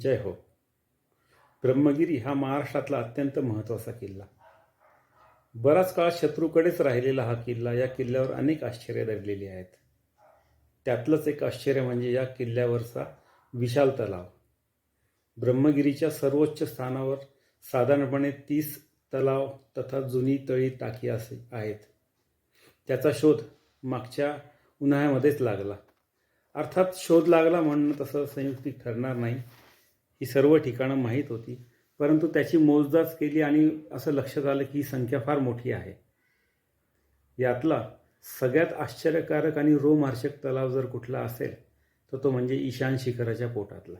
जय हो. ब्रह्मगिरी हा महाराष्ट्रातला अत्यंत महत्त्वाचा किल्ला. बराच काळ शत्रूकडेच राहिलेला हा किल्ला या किल्ल्यावर अनेक आश्चर्य दडलेली आहेत. त्यातलंच एक आश्चर्य म्हणजे या किल्ल्यावरचा विशाल तलाव. ब्रह्मगिरीच्या सर्वोच्च स्थानावर साधारणपणे तीस तलाव तथा जुनी तळी टाकी असे आहेत. त्याचा शोध मागच्या उन्हाळ्यामध्येच लागला. अर्थात शोध लागला म्हणणं तसं संयुक्तिक ठरणार नाही. ही सर्व ठिकाणं माहीत होती. परंतु त्याची मोजदाच केली आणि असं लक्षात आलं की ही संख्या फार मोठी आहे. यातला सगळ्यात आश्चर्यकारक आणि रोमहर्षक तलाव जर कुठला असेल तर तो म्हणजे ईशान शिखराच्या पोटातला.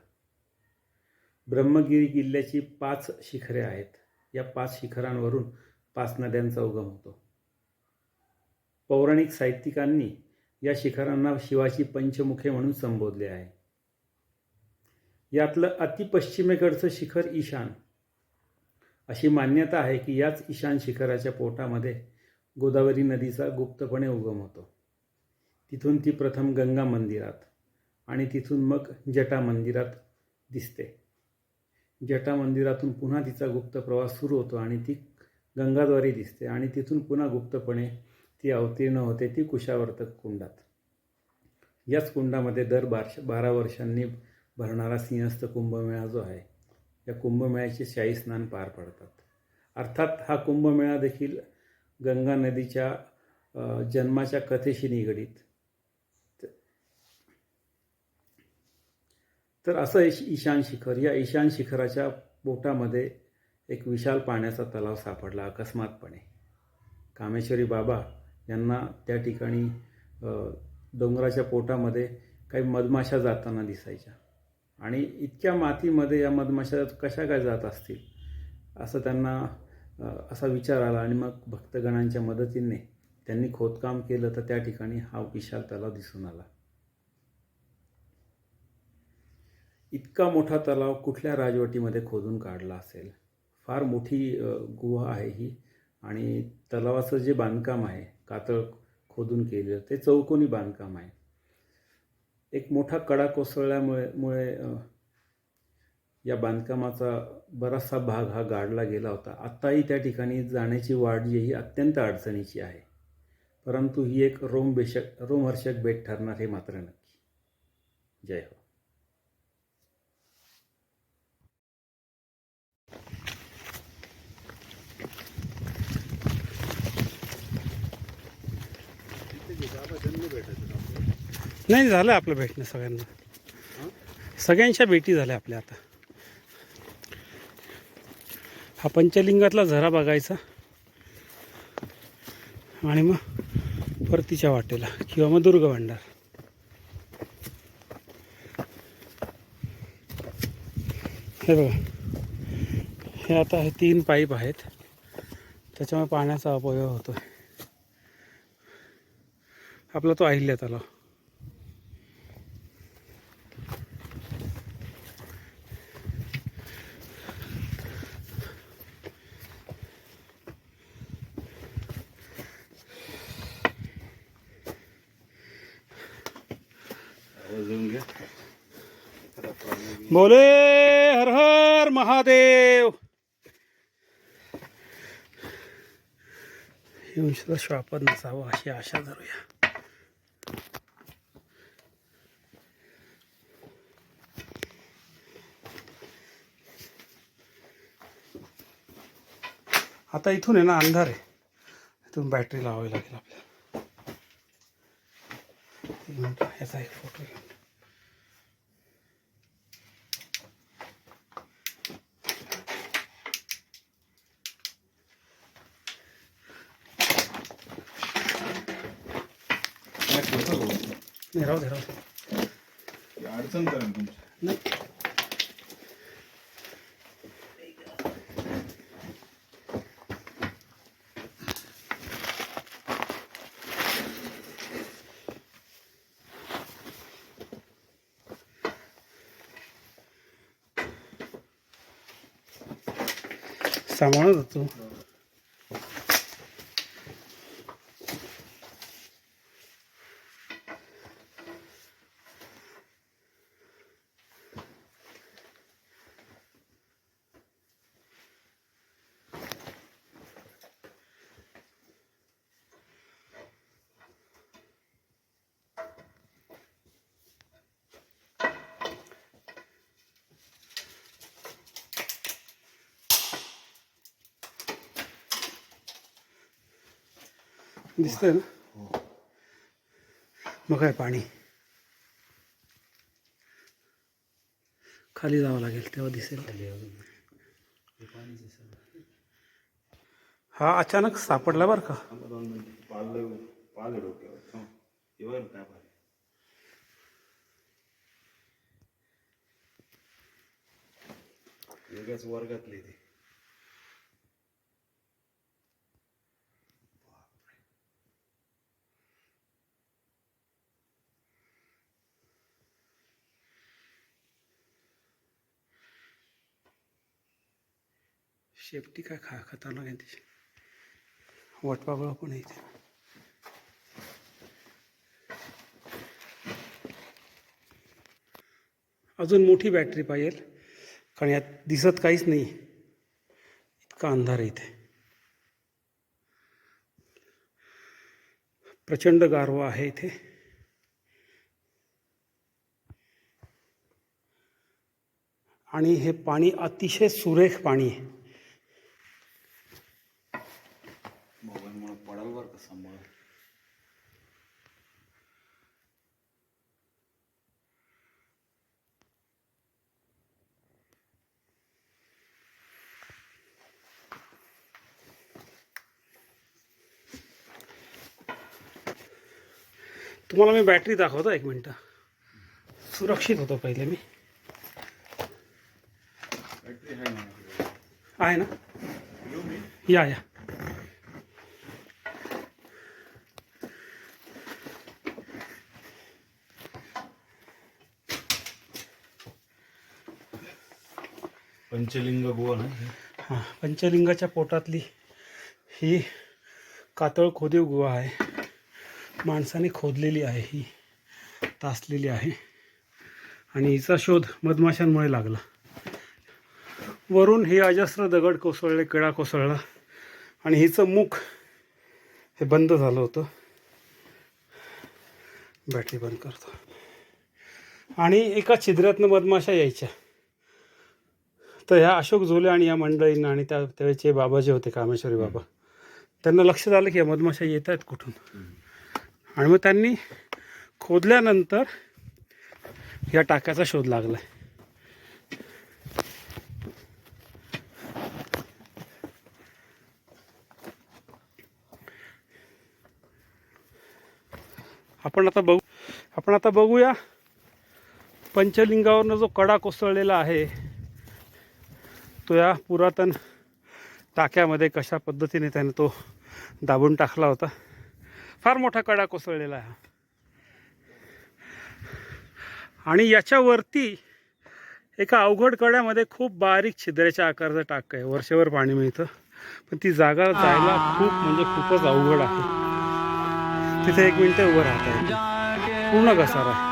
ब्रह्मगिरी किल्ल्याची पाच शिखरे आहेत. या पाच शिखरांवरून पाच नद्यांचा उगम होतो. पौराणिक साहित्यिकांनी या शिखरांना शिवाची पंचमुखे म्हणून संबोधले आहे. यातलं अतिपश्चिमेकडचं शिखर ईशान. अशी मान्यता आहे की याच ईशान शिखराच्या पोटामध्ये गोदावरी नदीचा गुप्तपणे उगम होतो. तिथून ती प्रथम गंगा मंदिरात आणि तिथून मग जटा मंदिरात दिसते. जटा मंदिरातून पुन्हा तिचा गुप्त प्रवास सुरू होतो आणि ती गंगाद्वारे दिसते आणि तिथून पुन्हा गुप्तपणे ती अवतीर्ण होते ती कुशावर्तक कुंडात. याच कुंडामध्ये दर बारश बारा वर्षांनी भरणारा सिंहस्थ कुंभमेळा जो आहे या कुंभमेळ्याचे शाही स्नान पार पडतात. अर्थात हा कुंभमेळा देखील गंगा नदीच्या जन्माच्या कथेशी निगडीत. तर असं ईशान शिखर या ईशान शिखराच्या पोटामध्ये एक विशाल पाण्याचा तलाव सापडला अकस्मातपणे. कामेश्वरी बाबा यांना त्या ठिकाणी डोंगराच्या पोटामध्ये काही मधमाशा जाताना दिसायच्या. आणि इतक्या मातीमध्ये या मधमाशा कशा काय जात असतील? असं त्यांना असा विचार आला आणि मग भक्तगणांच्या मदतीने त्यांनी खोदकाम केलं तर त्या ठिकाणी हा विशाल तलाव दिसून आला. इतका मोठा तलाव कुठल्या राजवटीमध्ये खोदून काढला असेल? फार मोठी गुहा आहे ही आणि तलावाचं जे बांधकाम आहे कातळ खोदून केलेलं ते चौकोनी बांधकाम आहे. एक मोठा कडा कोसळल्यामुळे मुळे या बांधकामाचा बराचसा भाग हा गाडला गेला होता. आत्ताही त्या ठिकाणी जाण्याची वाट जी ही अत्यंत अडचणीची आहे. परंतु ही एक रोमबेशक रोमहर्षक भेट ठरणार हे मात्र नक्की. जय हो. नाही झालं आपलं भेटणं सगळ्यांना. सगळ्यांच्या भेटी झाल्या आपल्या आता. हा पंचलिंगातला झरा बघायचा. आणि मग परतीच्या वाटेला किंवा मग दुर्ग भांडार. हे बघा. हे आता हे तीन पाईप आहेत. त्याच्यामुळे पाण्याचा अपव्यय होतो आपला तो अहिल्यात आला बोले हर हर महादेव। येऊन सुद्धा श्वापद नसावं अशी आशा धरूया. आता इथून आहे ना अंधार आहे. इथून बॅटरी लावावी लागेल आपल्याला. याचा एक फोटो घेऊन. नाही राहू दे राहू दे अडचण करेन तुमची नाही सांभाळत होतो दिसतंय ना? मग काय पाणी? खाली जावं लागेल तेव्हा दिसेल. हा अचानक सापडला बरं का? पालं पालं वर्गातले ते. शेपटी काय खा खतरनाक आहे त्याची वटपागळ पण आहे इथे अजून मोठी बॅटरी पाहिजे कारण यात दिसत काहीच नाही. इतका अंधार आहे इथे. प्रचंड गारवा आहे इथे. आणि हे पाणी अतिशय सुरेख पाणी आहे. बरं का सांभाळ तुम्हाला मी बॅटरी दाखवतो एक मिनटं। सुरक्षित होतो पहिले मी। आहे ना? या या। पंचलिंग गुहा ना हां. पंचलिंगाच्या पोटातली ही कातळ खोदीव गुहा आहे. माणसाने खोदलेली आहे ही तासलेली आहे. आणि हिचा शोध मधमाशांमुळे लागला. वरून हे अजस्र दगड कोसळले किडा कोसळला. आणि हिचं मुख हे बंद झालं होतं. बॅटरी बंद करतो. आणि एका छिद्रातनं मधमाशा यायच्या. तर ह्या अशोक झोले आणि या मंडळींना आणि त्या त्यावेळेचे बाबा जे होते कामेश्वरी बाबा. त्यांना लक्षात आलं की या मधमाशा येत आहेत कुठून? आणि मग त्यांनी खोदल्यानंतर या टाक्याचा शोध लागला आपण आता बघू आपण आता बघूया पंचलिंगावरनं जो कडा कोसळलेला आहे तो या पुरातन टाक्यामध्ये कशा पद्धतीने त्याने तो दाबून टाकला होता. फार मोठा कडा कोसळलेला आहे आणि याच्यावरती एका अवघड कड्यामध्ये खूप बारीक छिद्राच्या आकाराचं टाक आहे. वर्षभर पाणी मिळतं. पण ती जागा जायला खूप म्हणजे खूपच अवघड आहे. तिथे एक मिनटं उभं राहत आहे पूर्ण घसारा. आहे